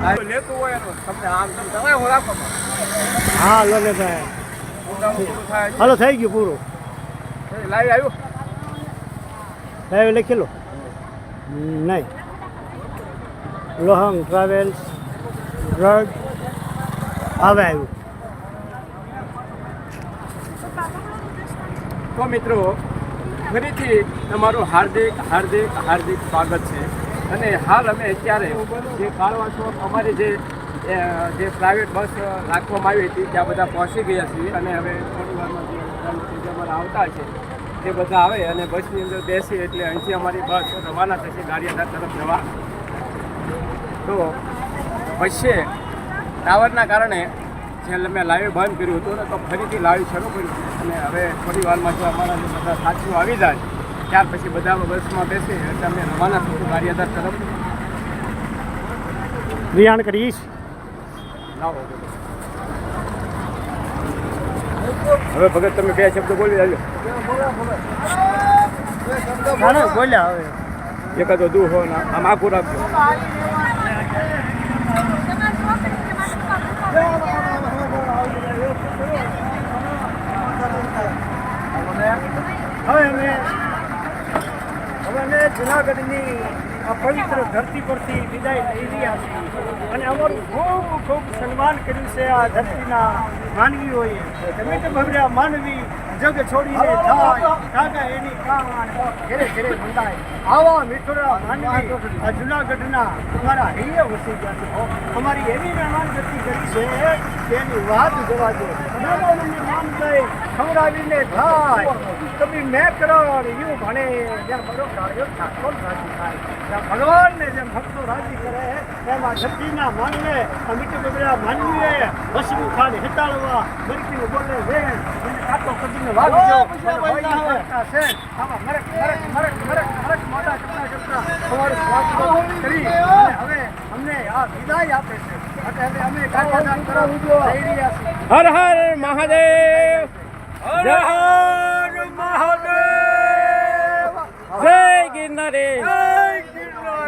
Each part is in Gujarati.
લેતું હોય એનું. તમને આમ તમે હું રાખો હા લો ને ભાઈ હાલો થઈ ગયું પૂરું. લાઈવ આવ્યું? લાઈવ લખી લો. નહીં. લોહંગ ટ્રાવેલ્સ ડ્રગ હવે આવ્યું. તો મિત્રો ફરીથી તમારું હાર્દિક હાર્દિક હાર્દિક સ્વાગત છે. અને હાલ અમે અત્યારે જે કાળવા ચોક અમારી જે જે પ્રાઇવેટ બસ રાખવામાં આવી હતી, ત્યાં બધા પહોંચી ગયા છીએ અને હવે થોડી વારમાં જે અમારા આવતા છે તે બધા આવે અને બસની અંદર બેસી એટલે અહીંથી અમારી બસ રવાના થશે ગારિયાધાર તરફ જવા. તો વચ્ચે ટાવરના કારણે જે મેં લાઈવ બંધ કર્યું હતું ને તો ફરીથી લાઈવ શરૂ કર્યું. અને હવે થોડી વારમાં જો અમારા બધા સાથીઓ આવી જાય ત્યાર પછી બધા બસમાં બેસે એટલે અમે રવાના થશું ગારિયાધાર તરફ. રિયાણ કરીશ. હવે ભગત તમે બે શબ્દો બોલી આવ્યો બોલ્યા હવે. એકાદો દુ હો ને આમ આખું રાખજો. હવે અમે જુનાગઢની આ પવિત્ર ધરતી પરથી વિદાય લઈ રહ્યા છીએ. અને અમારું ખૂબ ખૂબ સન્માન કર્યું છે આ ધરતીના માનવીઓએ. તમે તો ભવ્યા માનવી જગ છોડીને થાય કાકા એની કાન ઘેરે ઘેરે બંધાય આવા મીઠોરા માનવી આ જુનાગઢના અમારા હૈયે વસી ગયા છે. અમારી એવી મહેમાન ગતિ કરી છે તેની વાત જોવા દો. નાનો નામ માન ખવડાવીને થાય કભી મેં કરણ યુ ભણે. જ્યાં બરો કાર્યો ઠાકોર રાજી થાય? જ્યાં ભગવાનને જેમ ભક્તો રાજી કરે એમાં ધરતીના માનવે મિત્ર બબડા માનવીએ વસવું ખાલી હેતાળવા મરકી બોલે વેણ. અને કદીને વાગજો અને છે આમાં મરક મરક મરક મરક મરક મોટા ચપટા ચપટા તમારું સ્વાગત કરી. હવે અમને આ વિદાય આપે છે. એટલે અમે ગાંઠાદાન તરફ જઈ રહ્યા છીએ. હર હર મહાદેવ. હર હર મહાદેવ. જય ગિરનારે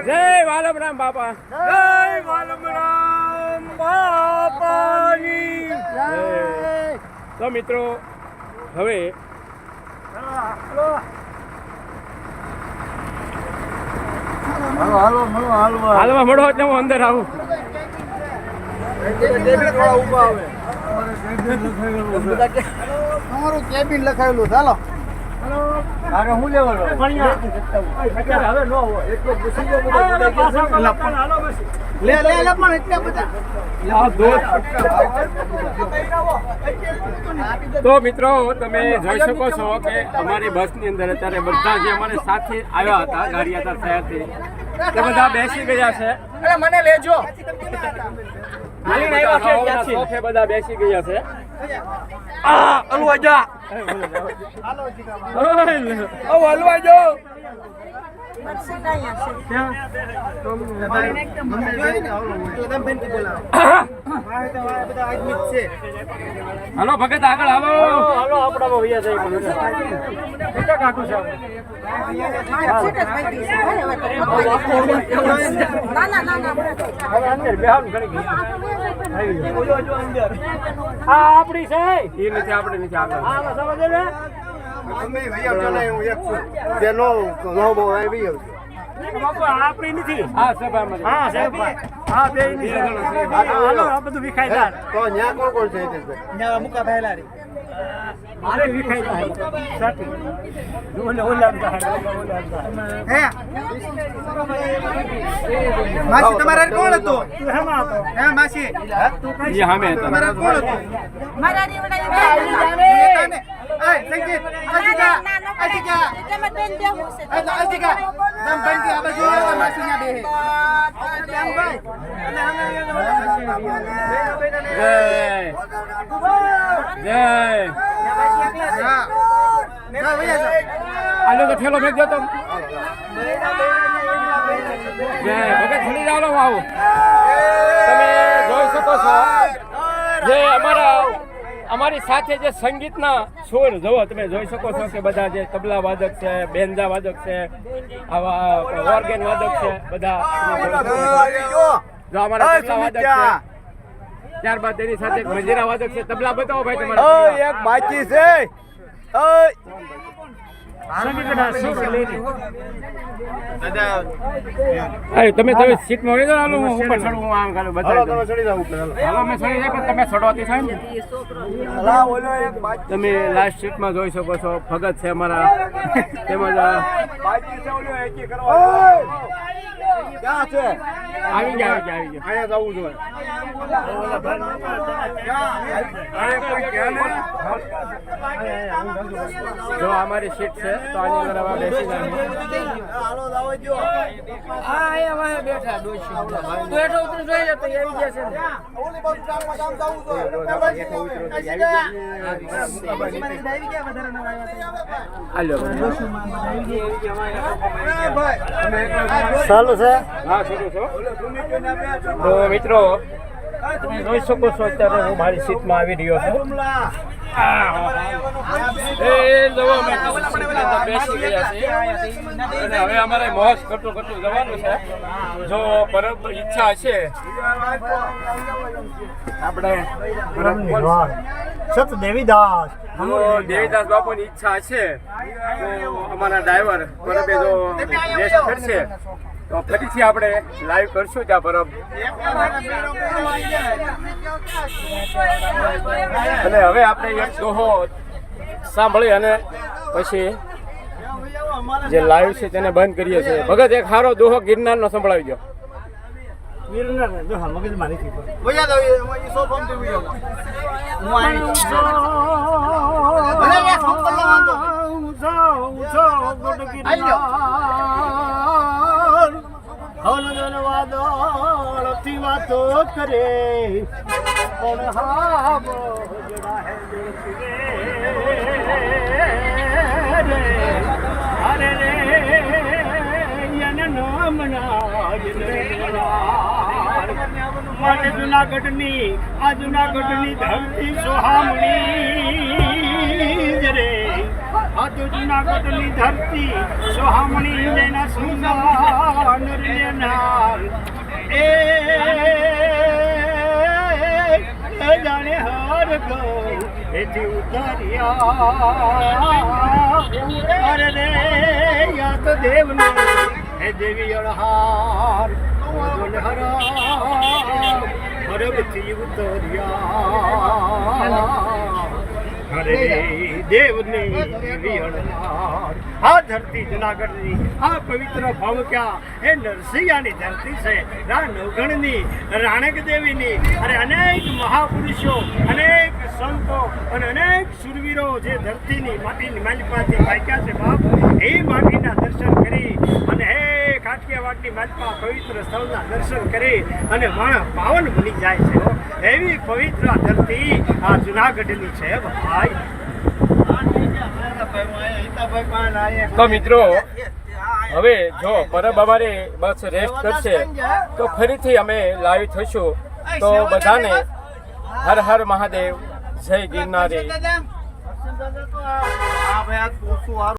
જય વાલમરામ બાપા. જય વાલમરામ બાપાની. જય. તો મિત્રો હવે હાલો હાલો મળો હાલો હાલવા મળો એટલે હું અંદર આવું. તમારું કેબિન લખાયેલું ચાલો હું લેવાનો? અત્યારે હવે ન હોય. એટલો લે લે લે પણ એટલા બધા. તો મિત્રો તમે જોઈ શકો છો કે અમારી બસની અંદર અત્યારે બધા જે અમારે સાથે આવ્યા હતા ગારિયાતા શહેરથી તે બધા બેસી ગયા છે. મને લેજો. બધા બેસી ગયા છે. આ હલવા જા હલવા જો હાલો ભગત આગળ આવો હલો. આપણા ભૈયા સાહેબ કાકુ આ આપણી છે. એ નથી આપણે નથી આગળ. આ સમજે ને બાપુ આ આપણી નથી હા સભામાં હા સાહેબ હા બે ની હાલો આ બધું વિખાયદાર મુકા પહેલા રે મારે વિખાયદાર સાચી ઓલે ઓલા હે માસી તમારા કોણ હતો? હેમાં હતો હે માસી? તું એ સામે તમારા કોણ હતો? મારા જય જય આલો તો ઠેલો ફેંક દો તો જય ભગત ખુલી જાવ આવું તમે જોઈ શકો છો જે અમારા અમારી સાથે જે સંગીતના સુર જુઓ, તમે જોઈ શકો છો કે બધા જે તબલા વાદક છે બેન્જા વાદક છે, આવા ઓર્ગેન વાદક છે, બધા. જો અમારા તબલા વાદક છે. ત્યારબાદ તેની સાથે મંજીરા વાદક છે. તબલા બતાવો ભાઈ તમારા એક બાકી છે. તમે તમે સીટમાં હોય તો હાલો હું ઉપર ચડું હું આમ ખાલી બતાવી ઉપર હાલો. મેં ચડી જાય પણ તમે ચડવાથી થાય ને. તમે લાસ્ટ સીટમાં જોઈ શકો છો ભગત છે અમારા. તેમજ આ છે ઓલો એકી કરવા ક્યાં છે? આવી ગયા આવી ગયા અહીંયા જવું જોઈએ. જો અમારી સીટ છે તો આની અંદર હવે બેસી જાય હાલો જાવ જો. ઓલી બાજુ ચારમાં ગામ જવું હાલો ચાલુ છે? હા શરૂ છો તો મિત્રો તમે જોઈ શકો છો અત્યારે હું મારી સીટમાં આવી રહ્યો છું. અને હવે અમારે મોજ જવાનું છે જો પરબ ઈચ્છા હશે આપણે સત દેવીદાસ દેવીદાસ બાપુની ઈચ્છા છે તો અમારા ડ્રાઈવર પરબે જો રેસ્ટ કરશે તો ફરીથી આપણે લાઈવ કરશું ત્યાં પરબ અને હવે આપણે એક દોહો સાંભળી અને પછી જે લાઈવ છે તેને બંધ કરીએ છીએ. ભગત એક સારો દોહો ગિરનારનો સંભળાવી ગયો. મગજ વાદળથી વાતો કરે. પણ હા બોજડા હે અરે રે યન નામ માટે જુનાગઢની, આ જુનાગઢની ધરતી સોહામણી. આ તો જુનાગઢની ધરતી સોહામણી જેના સુંદર નરનાર એ જાણે હાર ગો એથી ઉતાર્યા અરે રે યા દેવનો દેવને હે દેવી અળહાર હરા હરબથી ઉતર્યા અરે દેવની આ ધરતી જુનાગઢની આ પવિત્ર ભાવક્યા એ નરસિંહાની ધરતી છે રા નવગણની રાણક દેવીની અને અનેક મહાપુરુષો અનેક સંતો અને અનેક સુરવીરો જે ધરતીની માટીની માલિપાથી પાક્યા છે બાપ એ માટીના દર્શન કરી કાઠિયાવાડની માલિપા પવિત્ર સ્થળના દર્શન કરી અને માણસ પાવન બની જાય છે એવી પવિત્ર ધરતી આ જુનાગઢની છે ભાઈ. તો મિત્રો, હવે જો પરબ અમારે બસ રેસ્ટ કરશે, તો ફરીથી અમે લાઈવ થઈશું. તો બધાને હર હર મહાદેવ, જય ગિરનારી.